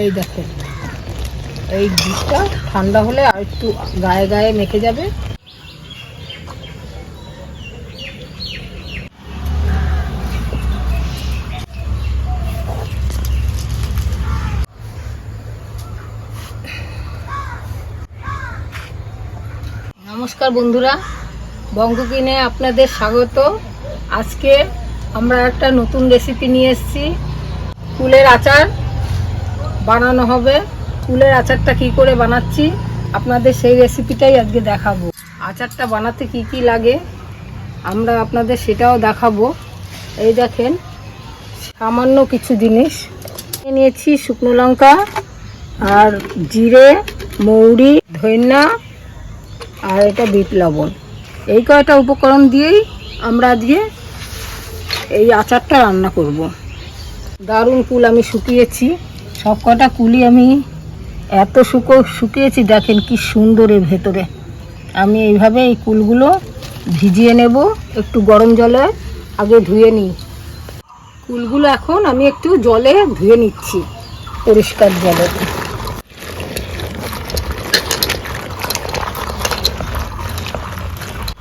এই দেখেন এই দুধটা ঠান্ডা হলে আর একটু গায়ে গায়ে মেখে যাবে। নমস্কার বন্ধুরা, বঙ্গকিনে আপনাদের স্বাগত। আজকে আমরা একটা নতুন রেসিপি নিয়ে এসেছি কুলের আচার। বানানো হবে। কুলের আচারটা কি করে বানাচ্ছি, আপনাদের সেই রেসিপিটাই আজকে দেখাবো। আচারটা বানাতে কি কি লাগে, আমরা আপনাদের সেটাও দেখাবো। এই দেখেন, সামান্য কিছু জিনিস। নিয়ে নিয়েছি শুকনো লঙ্কা আর জিরে, মৌরি ধইনা আর এটা বিট লবণ। এই কয়টা উপকরণ দিয়েই আমরা আজকে এই আচারটা রান্না করব। দারুণ কুল আমি শুকিয়েছি। সব কটা কুলি আমি এত শুকো শুকিয়েছি, দেখেন কি সুন্দর এর ভেতরে। আমি এইভাবে এই কুলগুলো ভিজিয়ে নেব, একটু গরম জলে আগে ধুয়ে নিই। কুলগুলো এখন আমি একটু জলে ধুয়ে নিচ্ছি, পরিষ্কার জলে।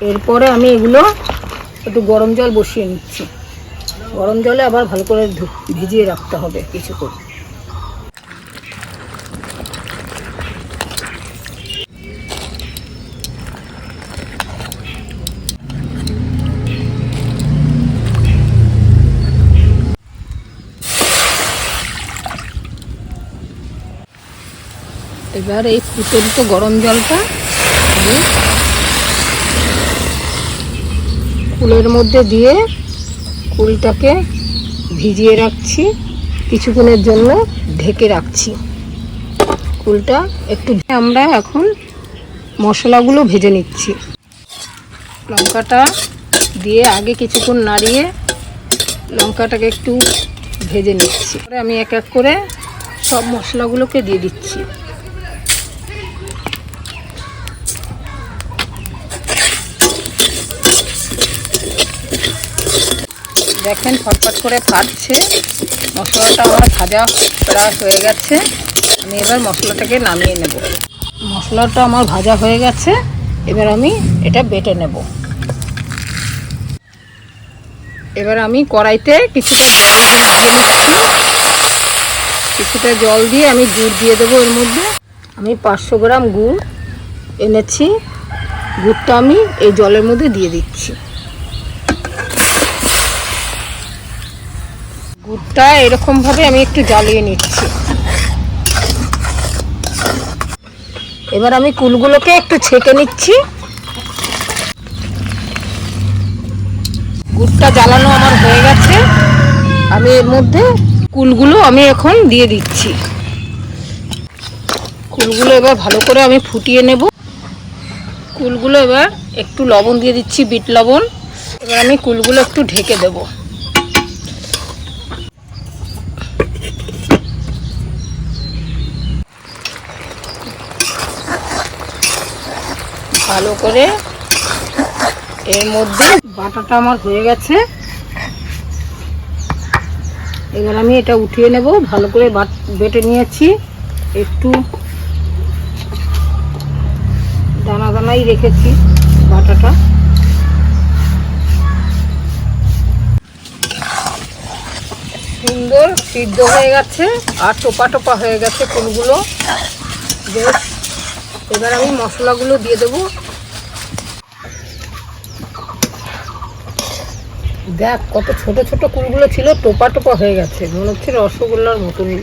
এরপরে আমি এগুলো একটু গরম জল বসিয়ে নিচ্ছি। গরম জলে আবার ভালো করে ভিজিয়ে রাখতে হবে কিছুক্ষণ এবার এই ফুটন্ত গরম জলটা আমি কুলের মধ্যে দিয়ে কুলটাকে ভিজিয়ে রাখছি। কিছুক্ষণের জন্য ঢেকে রাখছি। কুলটা একটু আমরা এখন মশলাগুলো ভেজে নিচ্ছি। লঙ্কাটা দিয়ে আগে কিছুক্ষণ নাড়িয়ে লঙ্কাটাকে একটু ভেজে নিচ্ছি। আমি এক এক করে সব মশলাগুলোকে দিয়ে দিচ্ছি। দেখেন ফটফট করে ফাটছে মশলাটা আমার ভাজা প্রায় হয়ে গেছে। আমি এবার মশলাটাকে নামিয়ে নেব। মশলাটা আমার ভাজা হয়ে গেছে। এবার আমি এটা বেটে নেব। এবার আমি কড়াইতে কিছুটা জল দিয়ে নিচ্ছি। কিছুটা জল দিয়ে আমি গুড় দিয়ে দেবো এর মধ্যে। আমি পাঁচশো গ্রাম গুড় এনেছি। গুড়টা আমি এই জলের মধ্যে দিয়ে দিচ্ছি। গুড়টা এরকম ভাবে আমি একটু জ্বালিয়ে নিচ্ছি। এবার আমি কুলগুলোকে একটু ছেঁকে নিচ্ছি। গুড়টা জ্বালানো আমার হয়ে গেছে। আমি এর মধ্যে কুলগুলো আমি এখন দিয়ে দিচ্ছি। কুলগুলো এবার ভালো করে আমি ফুটিয়ে নেব। কুলগুলো এবার একটু লবণ দিয়ে দিচ্ছি, বিট লবণ। এবার আমি কুলগুলো একটু ঢেকে দেবো। ভালো করে এর মধ্যে বাটাটা আমার হয়ে গেছে। এবার আমি এটা উঠিয়ে নেব, ভালো করে বাট- নিয়েছি। একটু দানা দানাই রেখেছি বাটাটা। সুন্দর সিদ্ধ হয়ে গেছে, আর টোপা টোপা হয়ে গেছে ফুলগুলো। বেশ এবার আমি মশলাগুলো দিয়ে দেবো। দেখ, কত ছোট ছোট কুলগুলো ছিল, টোপা টোপা হয়ে গেছে। মনে হচ্ছে রসগোল্লার মতনই।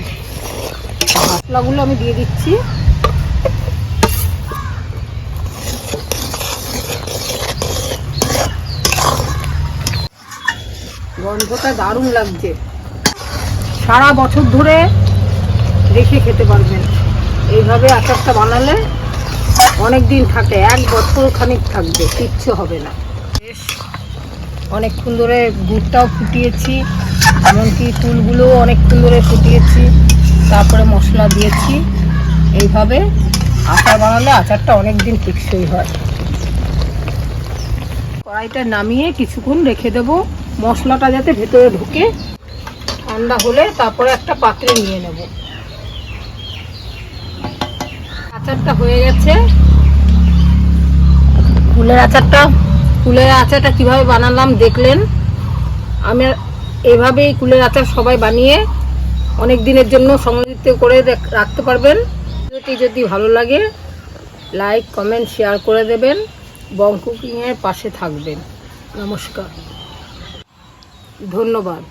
মশলাগুলো আমি দিয়ে দিচ্ছি। গন্ধটা দারুণ লাগছে। সারা বছর ধরে রেখে খেতে পারবেন। এইভাবে আচারটা বানালে অনেক দিন থাকে, এক বছর খানিক থাকবে, কিচ্ছু হবে না। বেশ, অনেকক্ষণ ধরে গুড়টাও ফুটিয়েছি, এমনকি ফুলগুলোও অনেকক্ষণ ধরে ফুটিয়েছি, তারপরে মশলা দিয়েছি। এইভাবে আচার বানালে আচারটা অনেক দিন টেকসই হয়। কড়াইটা নামিয়ে কিছুক্ষণ রেখে দেব, মশলাটা যাতে ভেতরে ঢুকে, ঠান্ডা হলে তারপরে একটা পাত্রে নিয়ে নেব। আচারটা হয়ে গেছে। কুলের আচারটা কুলের আচারটা কীভাবে বানালাম দেখলেন? আমি এভাবেই কুলের আচার সবাই বানিয়ে অনেক দিনের জন্য সংরক্ষিত করে রাখতে পারবেন। ভিডিওটি যদি ভালো লাগে, লাইক, কমেন্ট, শেয়ার করে দেবেন। বং কুকিংয়ের পাশে থাকবেন। নমস্কার। ধন্যবাদ।